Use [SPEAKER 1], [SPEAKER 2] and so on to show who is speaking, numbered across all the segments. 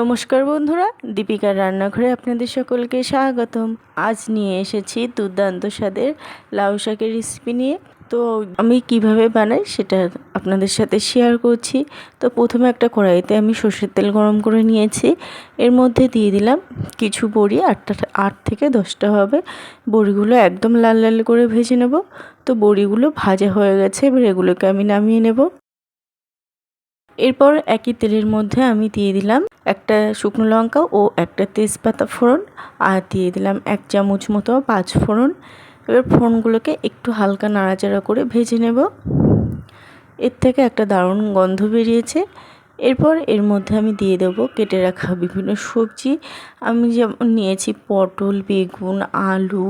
[SPEAKER 1] নমস্কার বন্ধুরা, দীপিকার রান্নাঘরে আপনাদের সকলকে স্বাগতম। আজ নিয়ে এসেছি দুর্দান্ত স্বাদের লাউ শাকের রেসিপি নিয়ে। তো আমি কীভাবে বানাই সেটা আপনাদের সাথে শেয়ার করছি। তো প্রথমে একটা কড়াইতে আমি সর্ষের তেল গরম করে নিয়েছি। এর মধ্যে দিয়ে দিলাম কিছু বড়ি, আটটা আট থেকে দশটা হবে। বড়িগুলো একদম লাল লাল করে ভেজে নেব। তো বড়িগুলো ভাজা হয়ে গেছে, এবার এগুলোকে আমি নামিয়ে নেব। এরপর একই তেলের মধ্যে আমি দিয়ে দিলাম একটা শুকনো লঙ্কা ও একটা তেজপাতা ফোড়ন আর দিয়ে দিলাম এক চামচ মতো পাঁচ ফোড়ন। এবার ফোড়নগুলোকে একটু হালকা নাড়াচাড়া করে ভেজে নেব। এর থেকে একটা দারুণ গন্ধ বেরিয়েছে। এরপর এর মধ্যে আমি দিয়ে দেবো কেটে রাখা বিভিন্ন সবজি। আমি যেমন নিয়েছি পটল, বেগুন, আলু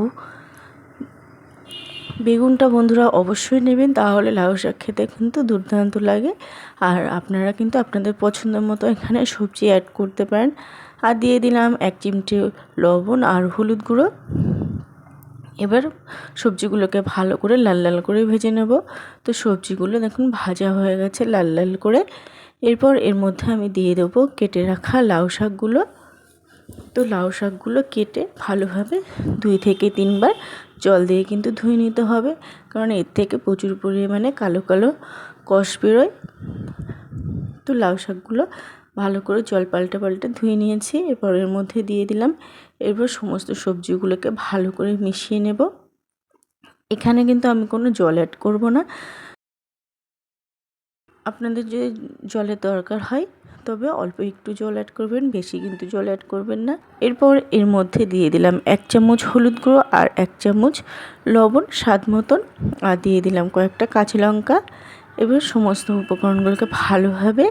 [SPEAKER 1] বেগুনটা বন্ধুরা অবশ্যই নেবেন, তাহলে লাউ শাক খেতে কিন্তু দুর্দান্ত লাগে। আর আপনারা কিন্তু আপনাদের পছন্দ মতো এখানে সবজি অ্যাড করতে পারেন। আর দিয়ে দিলাম এক চিমটে লবণ আর হলুদ গুঁড়ো। এবার সবজিগুলোকে ভালো করে লাল লাল করে ভেজে নেব। তো সবজিগুলো দেখুন ভাজা হয়ে গেছে লাল লাল করে। এরপর এর মধ্যে আমি দিয়ে দেবো কেটে রাখা লাউ শাকগুলো। তো লাউ শাকগুলো কেটে ভালোভাবে দুই থেকে তিনবার জল দিয়ে কিন্তু ধুয়ে নিতে হবে। কারণ এর থেকে প্রচুর পরিমাণে কালো কালো কষ বেরোয়। তো লাউ শাকগুলো ভালো করে জল পাল্টে পাল্টে ধুয়ে নিয়েছি। এরপর এর মধ্যে দিয়ে দিলাম। এরপর সমস্ত সবজিগুলোকে ভালো করে মিশিয়ে নেব। এখানে কিন্তু আমি কোনো জল অ্যাড করব না। আপনাদের যদি জলের দরকার হয় তবে অল্প একটু জল অ্যাড করবেন, বেশি কিন্তু জল অ্যাড করবেন না। এরপর এর মধ্যে দিয়ে দিলাম এক চামচ হলুদ গুঁড়ো আর এক চামচ লবণ স্বাদ মতন। আর দিয়ে দিলাম কয়েকটা কাঁচা লঙ্কা। এবার সমস্ত উপকরণগুলোকে ভালোভাবে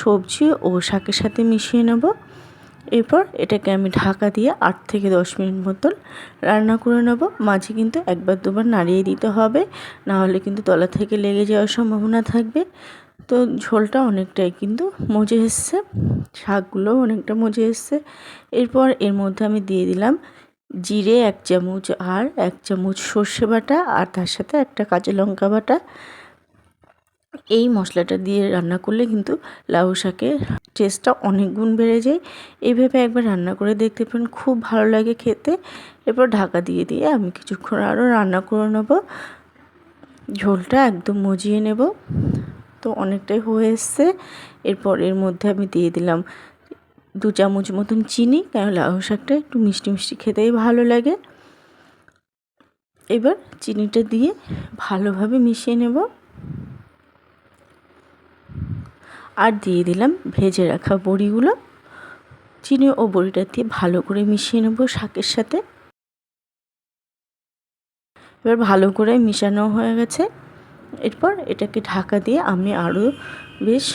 [SPEAKER 1] সবজি ও শাকের সাথে মিশিয়ে নেব। এরপর এটাকে আমি ঢাকা দিয়ে আট থেকে দশ মিনিট মতন রান্না করে নেব। মাঝে কিন্তু একবার দুবার নাড়িয়ে দিতে হবে। নাহলে কিন্তু তলা থেকে লেগে যাওয়ার সম্ভাবনা থাকবে। তো ঝোলটা অনেকটাই, কিন্তু মজে এসছে, শাকগুলোও অনেকটা মজে এসছে। এরপর এর মধ্যে আমি দিয়ে দিলাম জিরে এক চামচ আর এক চামচ সর্ষে বাটা আর তার সাথে একটা কাঁচা লঙ্কা বাটা। এই মশলাটা দিয়ে রান্না করলে কিন্তু লাউ শাকের টেস্টটা অনেক গুণ বেড়ে যায়। এইভাবে একবার রান্না করে দেখতে পারেন, খুব ভালো লাগে খেতে। এরপর ঢাকা দিয়ে দিয়ে আমি কিছুক্ষণ আরও রান্না করে নেব। ঝোলটা একদম মজিয়ে নেব। তো অনেকটাই হয়ে এসছে। এরপর এর মধ্যে আমি দিয়ে দিলাম দু চামচ মতন চিনি কেন লাউ শাকটা একটু মিষ্টি মিষ্টি খেতেই ভালো লাগে। এবার চিনিটা দিয়ে ভালোভাবে মিশিয়ে নেব। আর দিয়ে দিলাম ভেজে রাখা বড়িগুলো। চিনি ও বড়িটা দিয়ে ভালো করে মিশিয়ে নেব শাকের সাথে। এবার ভালো করে মিশানো হয়ে গেছে। এরপর এটাকে ঢাকা দিয়ে আমি আরও বেশ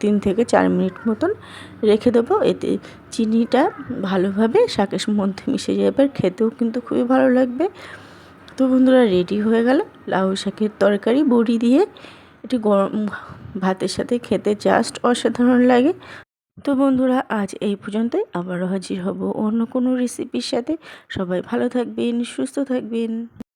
[SPEAKER 1] তিন থেকে চার মিনিট মতন রেখে দেবো। এতে চিনিটা ভালোভাবে শাকের মধ্যে মিশে যাবে। খেতেও কিন্তু খুবই ভালো লাগবে। তো বন্ধুরা রেডি হয়ে গেল। লাউ শাকের তরকারি বড়ি দিয়ে এটি গরম ভাতের সাথে খেতে জাস্ট অসাধারণ লাগে। তো বন্ধুরা, আজ এই পর্যন্তই। আবারও হাজির হব অন্য কোনো রেসিপির সাথে। সবাই ভালো থাকবেন, সুস্থ থাকবেন।